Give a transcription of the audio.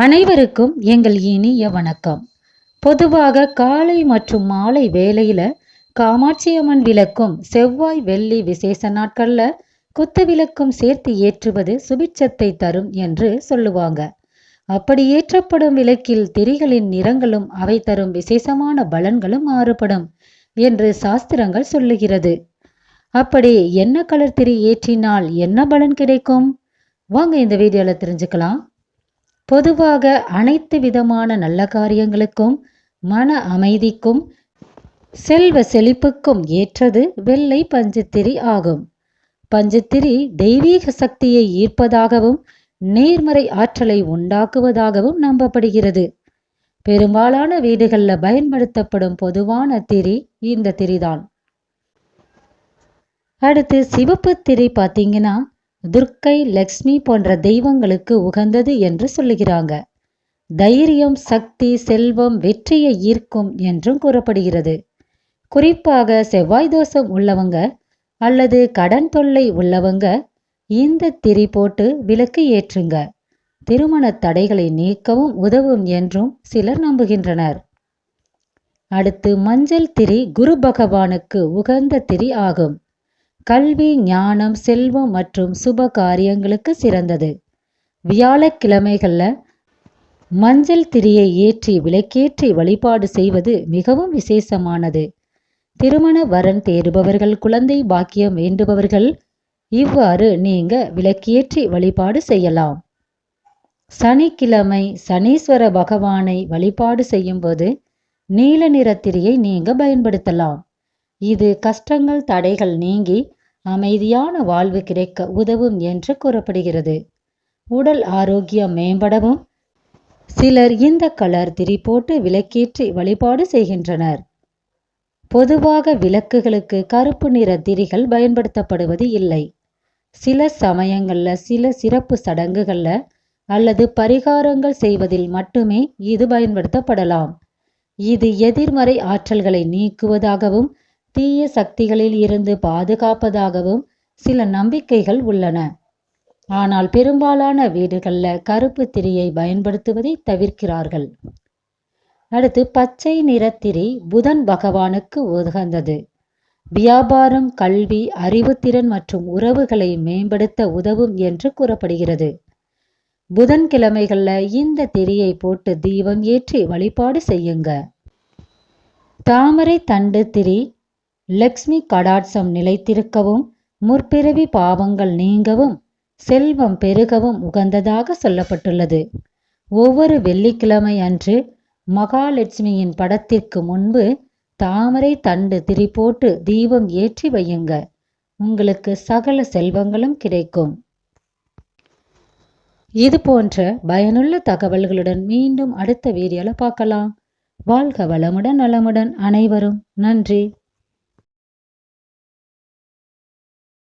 அனைவருக்கும் எங்கள் இனிய வணக்கம். பொதுவாக காலை மற்றும் மாலை வேளையில காமாட்சி அம்மன் விளக்கும் செவ்வாய் வெள்ளி விசேஷ நாட்கள்ல குத்து விளக்கும் சேர்த்து ஏற்றுவது சுபிட்சத்தை தரும் என்று சொல்லுவாங்க. அப்படி ஏற்றப்படும் விளக்கில் திரிகளின் நிறங்களும் அவை தரும் விசேஷமான பலன்களும் மாறுபடும் என்று சாஸ்திரங்கள் சொல்லுகிறது. அப்படி என்ன கலர் திரி ஏற்றினால் என்ன பலன் கிடைக்கும்? வாங்க இந்த வீடியோல தெரிஞ்சுக்கலாம். பொதுவாக அனைத்து விதமான நல்ல காரியங்களுக்கும் மன அமைதிக்கும் செல்வ செழிப்புக்கும் ஏற்றது வெள்ளை பஞ்சுத்திரி ஆகும். பஞ்சுத்திரி தெய்வீக சக்தியை ஈர்ப்பதாகவும் நேர்மறை ஆற்றலை உண்டாக்குவதாகவும் நம்பப்படுகிறது. பெரும்பாலான வீடுகளில் பயன்படுத்தப்படும் பொதுவான திரி இந்த திரிதான். அடுத்து சிவப்பு திரி பார்த்தீங்கன்னா துர்க்கை லக்ஷ்மி போன்ற தெய்வங்களுக்கு உகந்தது என்று சொல்லுகிறாங்க. தைரியம் சக்தி செல்வம் வெற்றியை ஈர்க்கும் என்றும் கூறப்படுகிறது. குறிப்பாக செவ்வாய் தோஷம் உள்ளவங்க அல்லது கடன் தொல்லை உள்ளவங்க இந்த திரி போட்டு விளக்கு ஏற்றுங்க. திருமண தடைகளை நீக்கவும் உதவும் என்றும் சிலர் நம்புகின்றனர். அடுத்து மஞ்சள் திரி குரு பகவானுக்கு உகந்த திரி ஆகும். கல்வி ஞானம் செல்வம் மற்றும் சுப காரியங்களுக்கு சிறந்தது. வியாழக்கிழமைகளில் மஞ்சள் திரியை ஏற்றி விளக்கேற்றி வழிபாடு செய்வது மிகவும் விசேஷமானது. திருமண வரன் தேடுபவர்கள் குழந்தை பாக்கியம் வேண்டுபவர்கள் இவ்வாறு நீங்க விளக்கேற்றி வழிபாடு செய்யலாம். சனிக்கிழமை சனீஸ்வர பகவானை வழிபாடு செய்யும்போது நீல நிற திரியை நீங்க பயன்படுத்தலாம். இது கஷ்டங்கள் தடைகள் நீங்கி அமைதியான வாழ்வு கிடைக்க உதவும் என்று கூறப்படுகிறது. உடல் ஆரோக்கியம் மேம்படவும் சிலர் இந்த கலர் திரி போட்டு விளக்கேற்றி வழிபாடு செய்கின்றனர். பொதுவாக விளக்குகளுக்கு கருப்பு நிற திரிகள் பயன்படுத்தப்படுவது இல்லை. சில சமயங்களில் சில சிறப்பு சடங்குகளில் அல்லது பரிகாரங்கள் செய்வதில் மட்டுமே இது பயன்படுத்தப்படலாம். இது எதிர்மறை ஆற்றல்களை நீக்குவதாகவும் தீய சக்திகளில் இருந்து பாதுகாப்பதாகவும் சில நம்பிக்கைகள் உள்ளன. ஆனால் பெரும்பாலான வீடுகளில் கருப்பு திரியை பயன்படுத்துவதை தவிர்க்கிறார்கள். அடுத்து பச்சை நிறத்திரி புதன் பகவானுக்கு உகந்தது. வியாபாரம் கல்வி அறிவுத்திறன் மற்றும் உறவுகளை மேம்படுத்த உதவும் என்று கூறப்படுகிறது. புதன்கிழமைகளில் இந்த திரியை போட்டு தீபம் ஏற்றி வழிபாடு செய்யுங்க. தாமரை தண்டு திரி லக்ஷ்மி கடாட்சம் நிலைத்திருக்கவும் முற்பிறவி பாவங்கள் நீங்கவும் செல்வம் பெருகவும் உகந்ததாக சொல்லப்பட்டுள்ளது. ஒவ்வொரு வெள்ளிக்கிழமை அன்று மகாலட்சுமியின் படத்திற்கு முன்பு தாமரை தண்டு திரி போட்டு தீபம் ஏற்றி வையுங்க. உங்களுக்கு சகல செல்வங்களும் கிடைக்கும். இது போன்ற பயனுள்ள தகவல்களுடன் மீண்டும் அடுத்த வீடியோல பார்க்கலாம். வாழ்க வளமுடன் நலமுடன் அனைவரும். நன்றி.